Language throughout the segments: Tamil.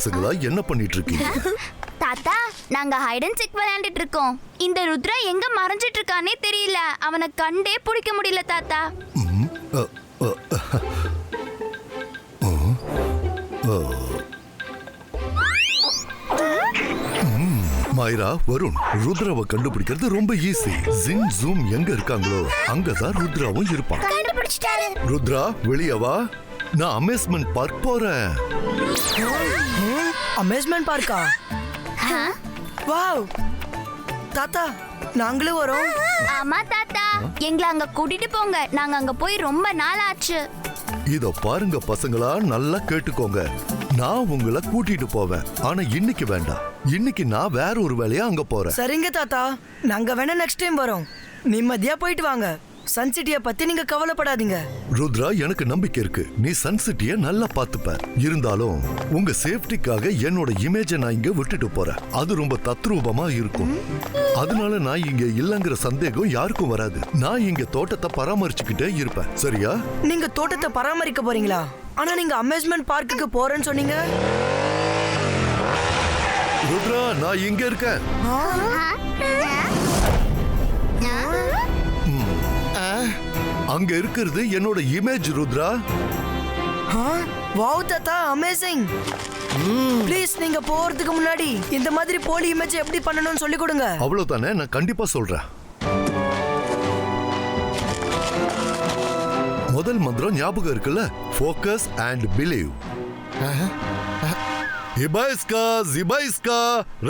பசங்களா என்ன பண்ணிட்டு இருக்கீங்க தாத்தா நாங்க ஹைட் அண்ட் சிக் விளையாண்டுட்டு இருக்கோம் இந்த ருத்ரா எங்க மறைஞ்சிட்டு இருக்கானே தெரியல. அவனை கண்டே பிடிக்க முடியல தாத்தா. மாயிரா வருண் ருத்ராவை கண்டுபிடிக்கிறது ரொம்ப ஈஸி ஜின் ஜூம் எங்க இருக்காங்களோ அங்கதான் ருத்ராவும் இருப்பான். ருத்ரா வெளிய வா. நான் அமேஸ்மெண்ட் பார்க் போறேன். அமேஸ்மெண்ட் பார்க்கா வாவ். தாத்தா நாங்களும் வரோம். ஆமா தாத்தா. எங்களை அங்க கூட்டிட்டு போங்க. நாங்க அங்க போய் ரொம்ப நாள் ஆச்சு இத பாருங்க பசங்களா. நல்லா கேட்டுக்கோங்க. நான் உங்களை கூட்டிட்டு போவேன். ஆனா இன்னைக்கு வேண்டாம். இன்னைக்கு நான் வேற ஒரு வேலையா அங்க போறேன். சரிங்க தாத்தா. நாங்க வேணா நெக்ஸ்ட் டைம் வரோம். நிம்மதியா போயிட்டு வாங்க. சன் சிட்டிய பத்தி நீங்க கவலைப்படாதீங்க. ருத்ரா எனக்கு நம்பிக்கை இருக்கு. நீ சன் சிட்டிய நல்லா பாத்துப்ப இருந்தாலும் உங்க சேஃப்டிக்காக என்னோட இமேஜை நான் இங்க விட்டுட்டு போறேன். அது ரொம்ப தத்ரூபமா இருக்கும். அதனால நான் இங்க இல்லங்கிற சந்தேகம் யாருக்கும் வராது. நான் இங்க தோட்டத்தை பராமரிச்சுக்கிட்டே இருப்பேன். சரியா? நீங்க தோட்டத்தை பராமரிக்க போறீங்களா? ஆனா நீங்க அமேஸ்மெண்ட் பார்க்குக்கு போறேன்னு சொன்னீங்க. ருத்ரா நான் இங்க இருக்கேன். அங்க இருக்கிறது என்னோட இமேஜ் ருத்ரா. வாவ் தாத்தா அமேசிங் ப்ளீஸ் நீங்க போறதுக்கு முன்னாடி இந்த மாதிரி போலி இமேஜ் எப்படி பண்ணணும்னு சொல்லி கொடுங்க. அவ்வளவுதானே? நான் கண்டிப்பா சொல்றேன். முதல் மந்திரம் ஞாபகம் இருக்குல்ல? ஃபோக்கஸ் அண்ட் பிலீவ் இபைஸ்கா ஜிபைஸ்கா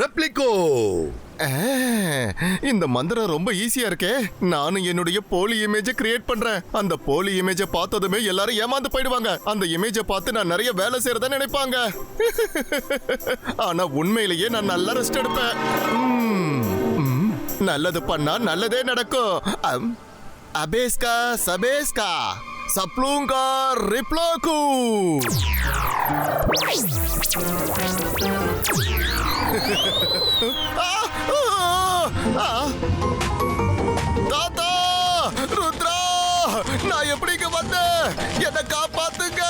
ரெப்ளிகோ இந்த மந்திரம் ரொம்ப ஈஸியா இருக்கே. நானும் என்னுடைய போலி இமேஜை கிரியேட் பண்றேன். அந்த போலி இமேஜை பார்த்ததுமே எல்லாரும் ஏமாந்து போயிடுவாங்க. அந்த இமேஜை பார்த்து நான் நிறைய வேலை செய்யறத நினைப்பாங்க. ஆனா உண்மையிலேயே நான் நல்லா ரெஸ்ட் எடுப்பேன். நல்லது பண்ணா நல்லதே நடக்கும். அம், அபேஸ்கா சபேஸ்கா சப்ளூங்கா ரிப்ளோகு ha ha ha! தாத்தா ருத்ரா நான் எப்படிங்க வந்தேன்? என்ன காப்பாத்துங்க.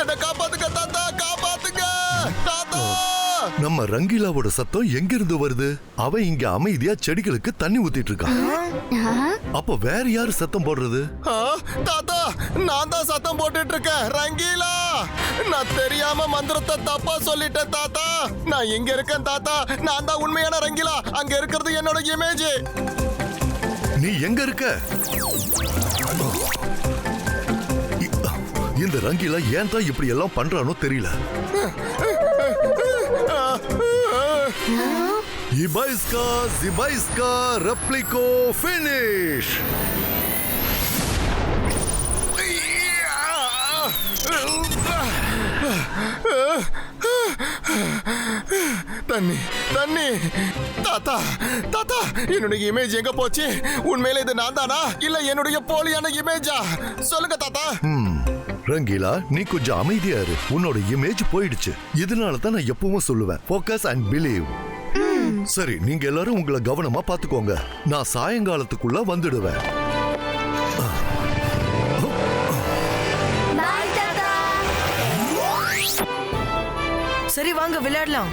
என்ன காப்பாத்துங்க தாத்தா காப்பாத்துங்க. தாத்தா. நம்ம ரங்கீலாவோட சத்தம் எங்க இருந்து வருது? அவ இங்க அமைதியா செடிகளுக்கு தண்ணி ஊத்திட்டு இருக்கா அப்ப வேற யாரு சத்தம் போடுறது தாத்தா நான் தான் சத்தம் போட்டுட்டு இருக்கேன் ரங்கீலா நான் தெரியாம மந்திரத்தை தப்பா சொல்லிட்டேன் தாத்தா நான் இங்க இருக்கேன் தாத்தா நான் தான் உண்மையான ரங்கீலா அங்க இருக்கிறது என்னோட இமேஜ் நீ எங்க இருக்க இந்த ரங்கீலா ஏன் தான் இப்படி எல்லாம் பண்றானோ தெரியல இபைஸ்கா ஜிபைஸ்கா ரெப்ளிகோ ஃபினிஷ் தண்ணி தண்ணி. தாத்தா தாத்தா என்னுடைய இமேஜ் எங்க போச்சு? உண்மையில இது நான் தானா? இல்ல என்னுடைய போலியான இமேஜா சொல்லுங்க தாத்தா. ரங்கீலா நீ கொஞ்சம் அமைதியா இரு. உன்னோட இமேஜ் போயிடுச்சு. இதனால தான் நான் எப்பவும் சொல்லுவேன். ஃபோக்கஸ் அண்ட் பிலீவ் சரி நீங்க எல்லாரும் உங்களை கவனமா பாத்துக்கோங்க நான் சாயங்காலத்துக்குள்ள வந்துடுவேன். சரி வாங்க விளையாடலாம்.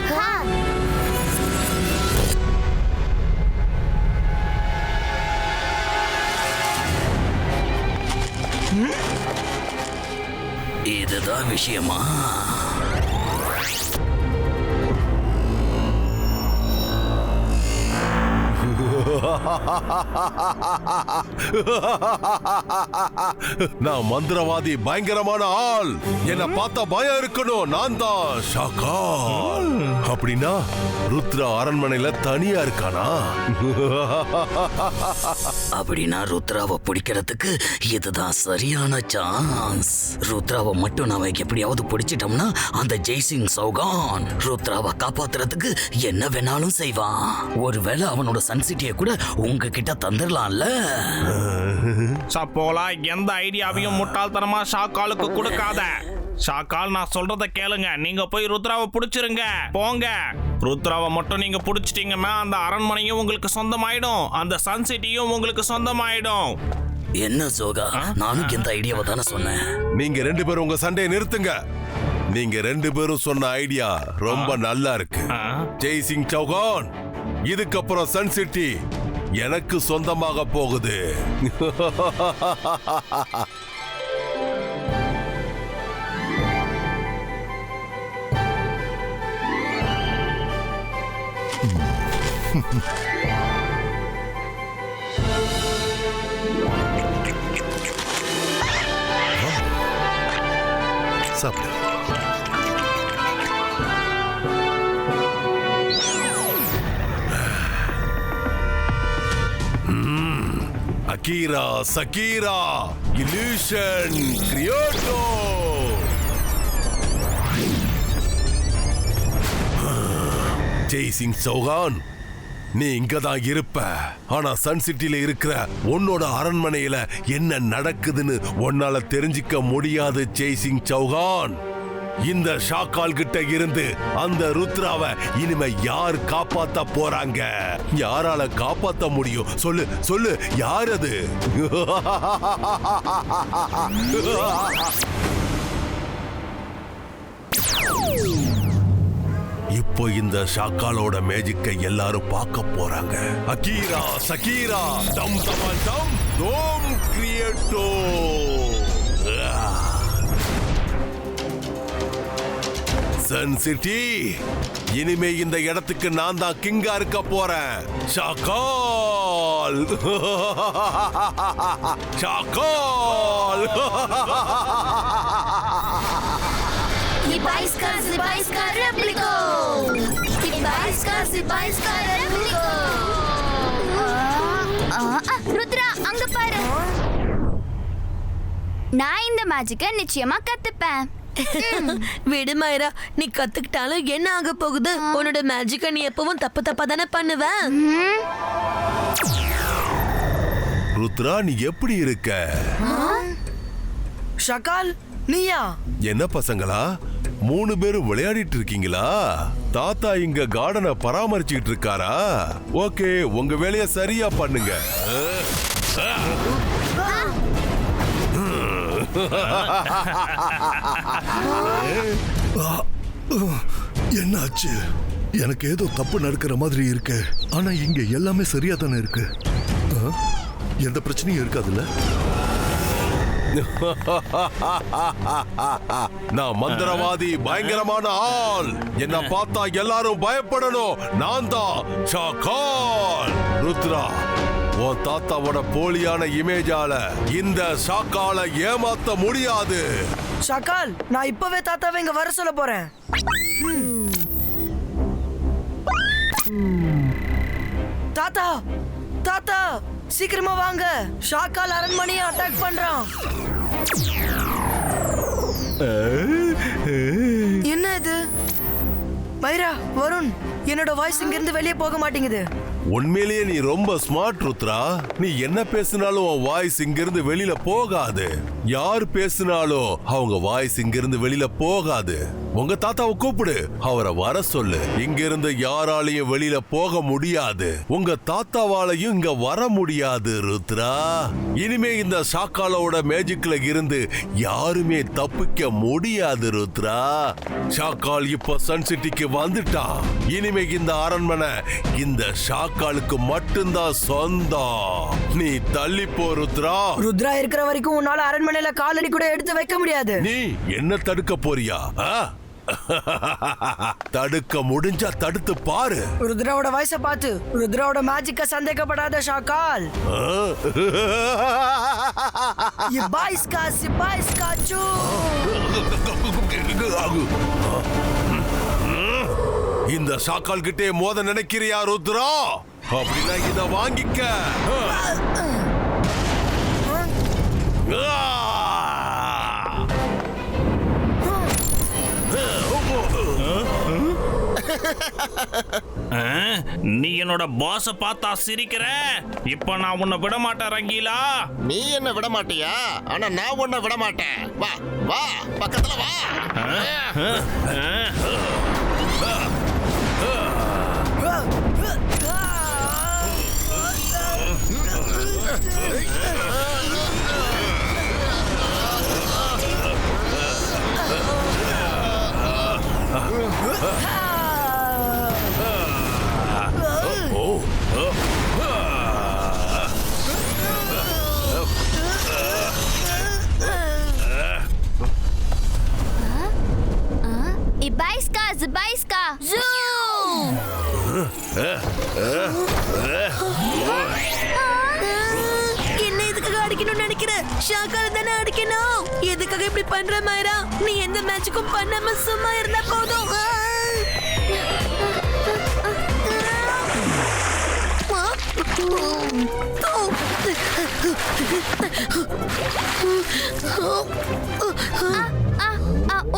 இதுதான் விஷயமா? நான் மந்திரவாதி பயங்கரமான ஆள். என்ன பார்த்தா பயம் இருக்கணும். நான் தான் ஷாக்கால். அப்படின்னா ருத்ரா அரண்மனையில தனியா இருக்கானா? அப்படின்னா ருத்ராவை பிடிக்கிறதுக்கு இதுதான் சரியான சான்ஸ் ருத்ராவை மட்டும் நாம எப்படியாவது பிடிச்சிட்டோம்னா அந்த ஜெய்சிங் சௌகான் ருத்ராவை காப்பாத்துறதுக்கு என்ன வேணாலும் செய்வான். ஒருவேளை அவனோட சன்சிட்டியை கூட உங்ககிட்ட தந்துடலாம்ல சப்போலா எந்த ஐடியாவையும் முட்டாள்தனமா ஷாக்காலுக்கு கொடுக்காத. ஷாக்கால் நான் சொல்றத கேளுங்க. நீங்க போய் ருத்ராவை புடிச்சிருங்க. போங்க. ருத்ராவை மட்டும் நீங்க புடிச்சிட்டீங்கன்னா அந்த அரண்மனையும் உங்களுக்கு சொந்தமாயிடும். அந்த சன் சிட்டியும் உங்களுக்கு சொந்தமாயிடும். என்ன சோகா? நானும் இந்த ஐடியாவை தானே சொன்னேன். நீங்க ரெண்டு பேரும் உங்க சண்டையை நிறுத்துங்க. நீங்க ரெண்டு பேரும் சொன்ன ஐடியா ரொம்ப நல்லா இருக்கு. ஆ? ஜெய் சிங் சௌகான் இதுக்கப்புறம் சன் சிட்டி எனக்கு சொந்தமாக போகுது. சாப்பிடு அகீரா சகீரா இல்யூஷன் கிரியோட்டோ ஜெய் சிங் சௌகான் நீ இங்க தான் இருப்ப. ஆனா சன் சிட்டில இருக்கிற உன்னோட அரண்மனையில என்ன நடக்குதுன்னு உன்னால தெரிஞ்சுக்க முடியாது ஜெய் சிங் சௌகான் இந்த ஷாக்கால் கிட்ட இருந்து அந்த ருத்ராவை இனிமே யார் காப்பாத்த போறாங்க? யாரால காப்பாத்த முடியும்? சொல்லு சொல்லு யார் அது? இப்போ இந்த ஷாக்காலோட மேஜிக்கை எல்லாரும் பார்க்க போறாங்க. அகீரா சகீரா டம் தம டம் டோம் கிரியேட்டோ. சன் சிட்டி இனிமே இந்த இடத்துக்கு நான் தான் கிங்கா இருக்க போறேன். ஷாக்கால். ஷாக்கால். Sibajska repliką! Sibajska, Sibajska repliką! Rudra அங்க பாரு. நான் இந்த மேஜிக்கை நிச்சயமா கத்துப்பேன். விடு மாயரா. நீ கத்துக்கிட்டாலும் என்ன ஆக போகுது? உன்னோட மேஜிக்க நீ எப்பவும் தப்பு தப்பா தானே பண்ணுவ? ருத்ரா நீ எப்படி இருக்க? ஷகால் நீயா? என்ன பசங்களா? மூணு பேரும் விளையாடிட்டு இருக்கீங்களா தாத்தா இங்க கார்டனை பராமரிச்சுக்கிட்டு இருக்காரா ஓகே உங்க வேலைய சரியா பண்ணுங்க. என்னாச்சு? எனக்கு ஏதோ தப்பு நடக்கிற மாதிரி இருக்கு. ஆனா இங்க எல்லாமே சரியா தானே இருக்கு. ஆ? எந்த பிரச்சனையும் இருக்காதுல்ல? நான் மந்திரவாதி பயங்கரமான ஆள். என்ன பார்த்தா எல்லாரும் பயப்படணும். நான் தான் ஷாக்கால். ருத்ரா உன் தாத்தாவோட போலியான இமேஜால இந்த ஷாக்கால ஏமாத்த முடியாது. ஷகால் நான் இப்பவே தாத்தாவை இங்க வர சொல்ல போறேன். தாத்தா தாத்தா. சீக்கிரமா வாங்க. ஷாக்கால் அரண்மனையை அட்டாக் பண்றான். என்ன இது? மைரா வருண் என்னோட வாய்ஸ் இங்க இருந்து வெளியே போக மாட்டேங்குது. உண்மையிலேயே நீ ரொம்ப ஸ்மார்ட் ருத்ரா. நீ என்ன பேசினாலும் உன் வாய்ஸ் இங்கிருந்து வெளியில போகாது. யார் பேசினாலும் அவங்க வாய்ஸ் இங்கிருந்து வெளியில போகாது. உங்க தாத்தாவை கூப்பிடு. அவரை வர சொல்லு. இங்கிருந்து யாராலையும் வெளியில போக முடியாது. உங்க தாத்தாவாலையும் இங்க வர முடியாது ருத்ரா. இனிமே இந்த ஷாக்காலோட மேஜிக்ல இருந்து யாருமே தப்பிக்க முடியாது ருத்ரா. ஷாக்கால் இப்ப சன் சிட்டிக்கு வந்துட்டான் இனிமே இந்த அரண்மனை இந்த ஷாக்காலுக்கு மட்டும்தான் சொந்தம். நீ தள்ளி போ ருத்ரா. ருத்ரா இருக்கிற வரைக்கும் உன்னால அரண்மனையில காலடி கூட எடுத்து வைக்க முடியாது. நீ என்ன தடுக்க போறியா? ஆ? தடுக்க முடிஞ்சா தடுத்து பாரு. ருத்ராவோட வயசை பார்த்து ருத்ராவோட மேஜிக்க சந்தேகப்படாத ஷாக்கால். ஆ? சிபாய்ஸ்கா சூ இந்த ஷாக்கால் கிட்டே மோத நினைக்கிறியா ருத்ரா? அப்படின்னா இத வாங்கிக்க. நீ என்னோட பாஸ பார்த்தா சிரிக்கிற? இப்ப நான் உன்னை விட மாட்டேன் ரங்கீலா. நீ என்ன விட மாட்டியா ஆனா நான் உன்னை விட மாட்டேன் வா வா பக்கத்துல வா. பண்ணாம சும்மா இருந்தா போதும்.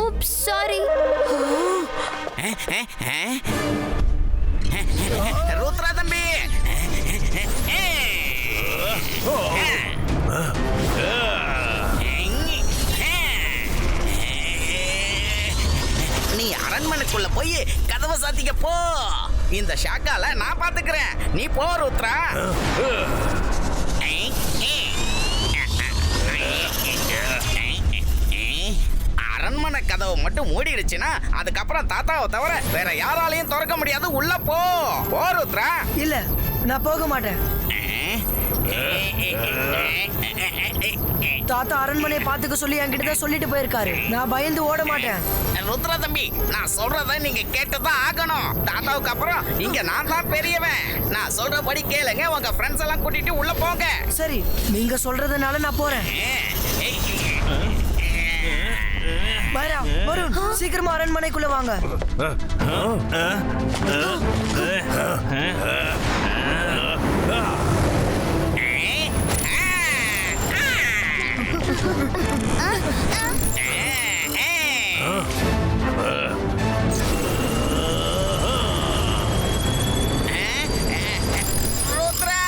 oops சாரி ருத்ரா தம்பி. நீ அரண்மனைக்குள்ள போய் கதவை சாத்திக்க போ இந்த ஷாக்கால நான் பாத்துக்கிறேன் நீ போ ருத்ரா அரண்மனை கதவு மட்டும் மூடிடுச்சுன்னா அதுக்கப்புறம் தாத்தாவை தவிர வேற யாராலையும் திறக்க முடியாது உள்ள போ போ ருத்ரா இல்ல நான் போக மாட்டேன் தாத்தா அரண்மனையை பாத்துக்க சொல்லி என்கிட்ட தான் சொல்லிட்டு போயிருக்காரு நான் பயந்து ஓட மாட்டேன் ருத்ரா தம்பி நான் சொல்றத நீங்க கேட்டுதான் ஆகணும் தாத்தாவுக்கு அப்புறம் இங்க நான் தான் பெரியவன் நான் சொல்றபடி கேளுங்க உங்க ஃப்ரெண்ட்ஸ் எல்லாம் கூட்டிட்டு உள்ள போங்க சரி நீங்க சொல்றதுனால நான் போறேன் மைரா வருண் சீக்கிரமா அரண்மனைக்குள்ள வாங்க ருத்ரா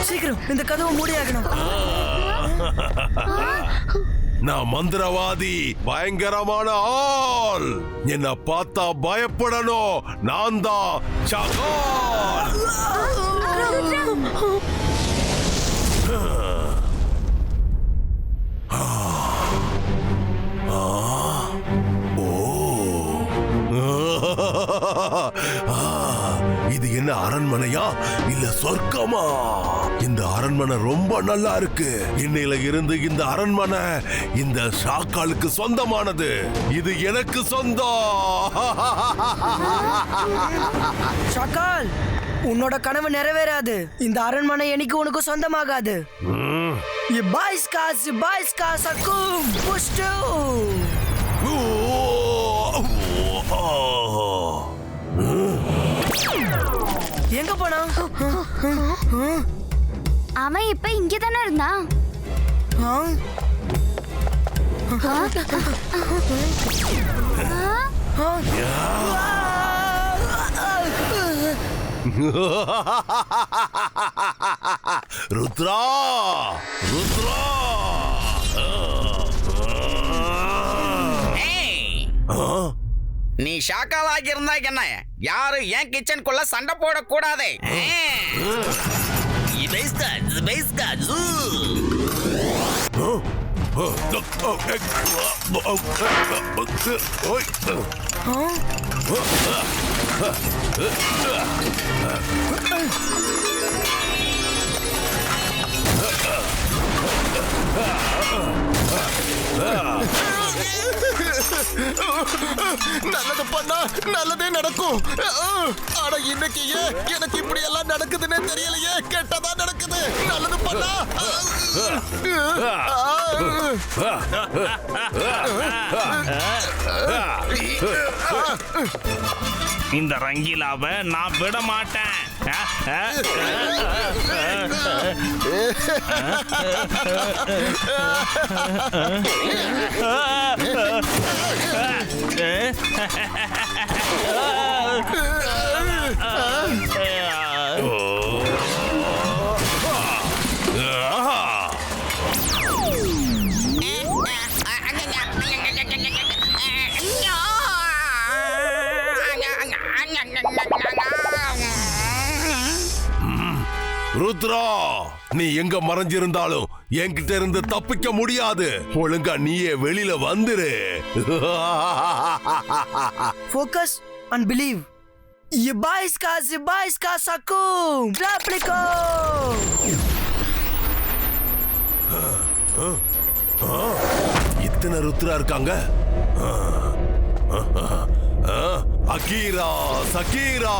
சீக்கிரம் இந்த கதவை மூடியாகணும் நான் மந்திரவாதி பயங்கரமான ஆள். என்ன பார்த்தா பயப்படணும். நான் தான் இது என்ன அரண்மனையா? இல்ல சொர்க்கமா? இந்த அரண்மனை ரொம்ப நல்லா இருக்கு. இன்னையில இருந்து இந்த அரண்மனை இந்த ஷாக்காலுக்கு சொந்தமானது. இது எனக்கு சொந்தம். ஷக்கால் உன்னோட கனவு நிறைவேறாது. இந்த அரண்மனை என்னைக்கு உனக்கு சொந்தமாகாது. இபாய்ஸ்கா சிபாய்ஸ்கா சக்கும் புஷ்டு. எங்க போனா? அவன் இப்ப இங்க தானே இருந்தான்? ருத்ரா! ருத்ரா! ஆ? நீ ஷாக்கால் ஆகியிருந்தா என்ன? யாரும் என் கிச்சனுக்குள்ள சண்டை போடக்கூடாது? ஜூ. நல்லது பண்ணா நல்லதே நடக்கும். ஆனா இன்னைக்கு ஏன் எனக்கு இப்படி எல்லாம் நடக்குதுன்னே தெரியலையே. கெட்டதா நடக்குது. நல்லது பண்ணா. இந்த ரங்கீலாவை நான் விட மாட்டேன் ருத்ரா நீ எங்க மறைஞ்சிருந்தாலும் என்கிட்ட இருந்து தப்பிக்க முடியாது ஒழுங்கா நீயே வெளியில வந்துரு Focus and believe. Zibaiska, Zibaiska, Sakum! Replico! இத்தனை ருத்ரா இருக்காங்க அகீரா சகீரா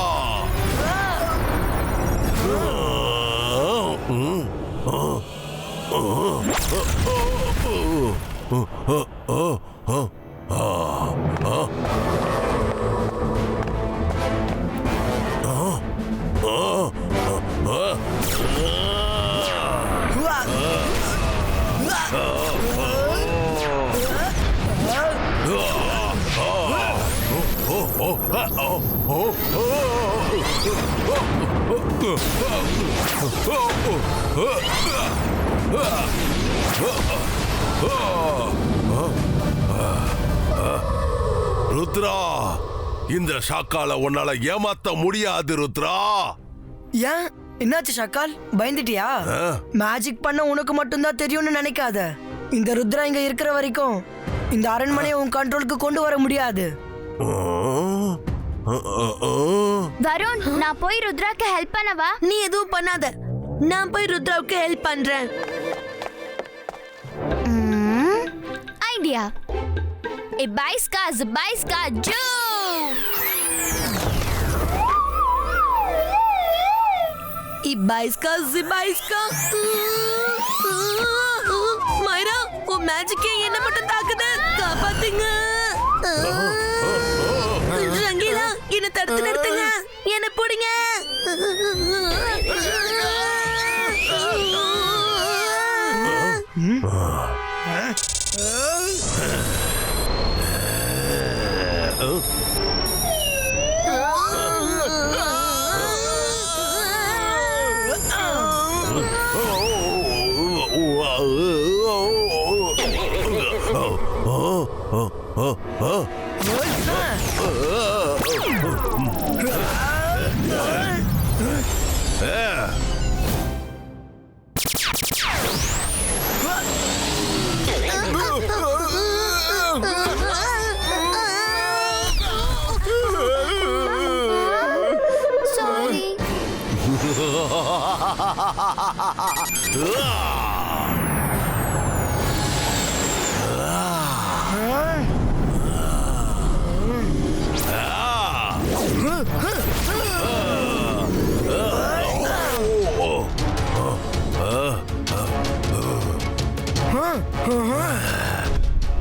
으아! ருத்ரா இந்த ஷாக்கால உன்னால ஏமாத்த முடியாது ருத்ரா. ஏன்? என்னாச்சு ஷக்கால்? பயந்துட்டியா? மேஜிக் பண்ண உனக்கு மட்டும்தான் தெரியும்னு நினைக்காத. இந்த ருத்ரா இங்க இருக்கிற வரைக்கும் இந்த அரண்மனையை உன் கண்ட்ரோலுக்கு கொண்டு வர முடியாது. வருண் நான் போய் ருத்ராக்கு ஹெல்ப் பண்ணவா? நீ எதுவும் பண்ணாத. நான் போய் ருத்ராவுக்கு ஹெல்ப் பண்றேன். ஏ பைஸ்கா பைஸ்கா ஜூ! இபாய்ஸ்கா ஜிபாய்ஸ்கா மைரா உன் மேஜிக்கே என்ன மட்டும் தாக்குது. காப்பாத்துங்க. ரங்கீலா என்ன தடுத்து நிறுத்துங்க. என்ன போடுங்க. Sorry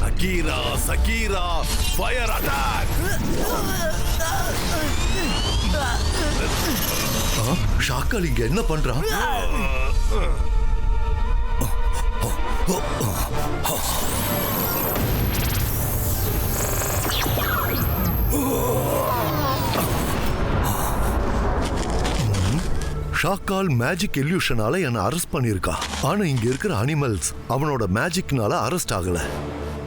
Akira Shakira fire attack ஷாக்கால் இங்க என்ன பண்றான் ஷாக்கால் மேஜிக் எல்யூஷனால என்ன அரெஸ்ட் பண்ணிருக்கா ஆனா இங்க இருக்கிற அனிமல்ஸ் அவனோட மேஜிக்னால அரெஸ்ட் ஆகல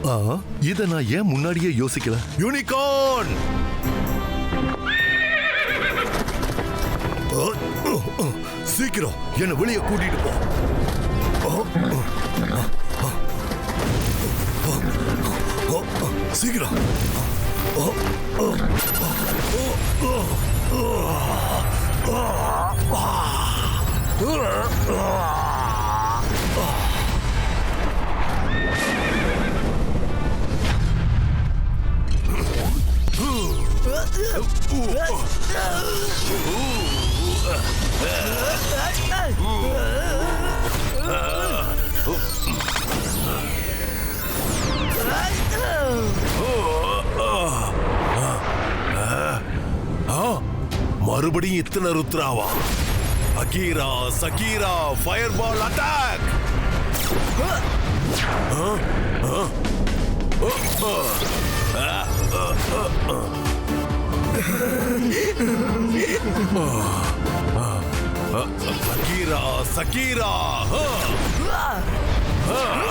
ஆ, இத நான் ஏன் முன்னாடியே யோசிக்கல யூனிகார்ன் சீக்கிரம் என்ன வெளியே கூட்டிட்டு போ சீக்கிரம் Oh! மறுபடியும் இத்தனை ருத்ராவா Akira Shakira fire ball attack Akira Shakira ஏய்,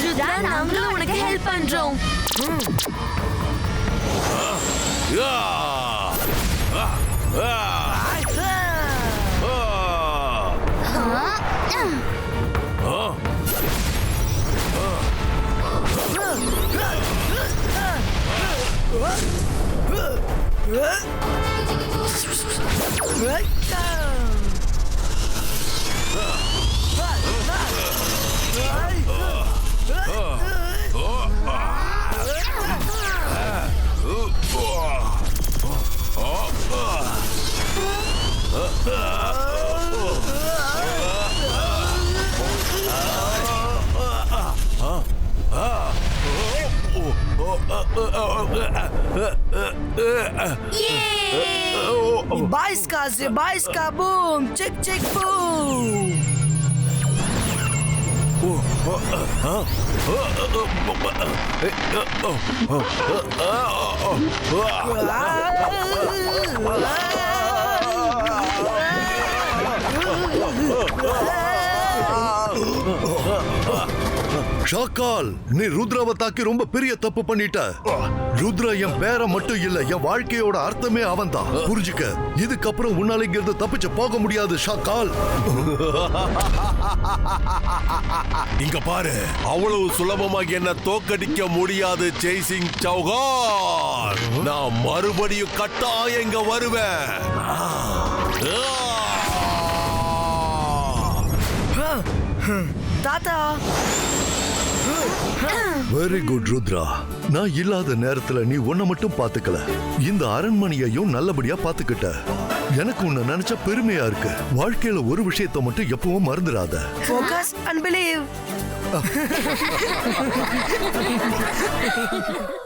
ருத்ரா நாங்களும் உனக்கு ஹெல்ப் பண்றோம் ஏய், Ah! Jej! Bajska, zybajska, bum! Czyk, chic chic Ah! ஷாக்கால் நீ ருத்ராவை தாக்கி ரொம்ப பெரிய தப்பு பண்ணிட்ட. ருத்ரா என் பேரை மட்டும் இல்ல என் வாழ்க்கையோட அர்த்தமே அவன்தான். புரிஞ்சுக்க இதுக்கப்புறம் உன்னால இங்க இருந்து தப்பிச்சு போக முடியாது ஷாக்கால். இங்க பாரு அவ்வளவு சுலபமாக என்ன தோக்கடிக்க முடியாது ஜெய்சிங் சௌகான். நான் மறுபடியும் கட்டாயம் இங்க வருவேன். தாத்தா. Very good Rudra. நான் இல்லாத நேரத்துல நீ உன்னை மட்டும் பாத்துக்கல. இந்த அரண்மனையையும் நல்லபடியா பாத்துக்கிட்ட. எனக்கு உன்னை நினைச்சா பெருமையா இருக்கு. வாழ்க்கையில ஒரு விஷயத்தை மட்டும் எப்பவும் மறந்துடாத. Focus and believe.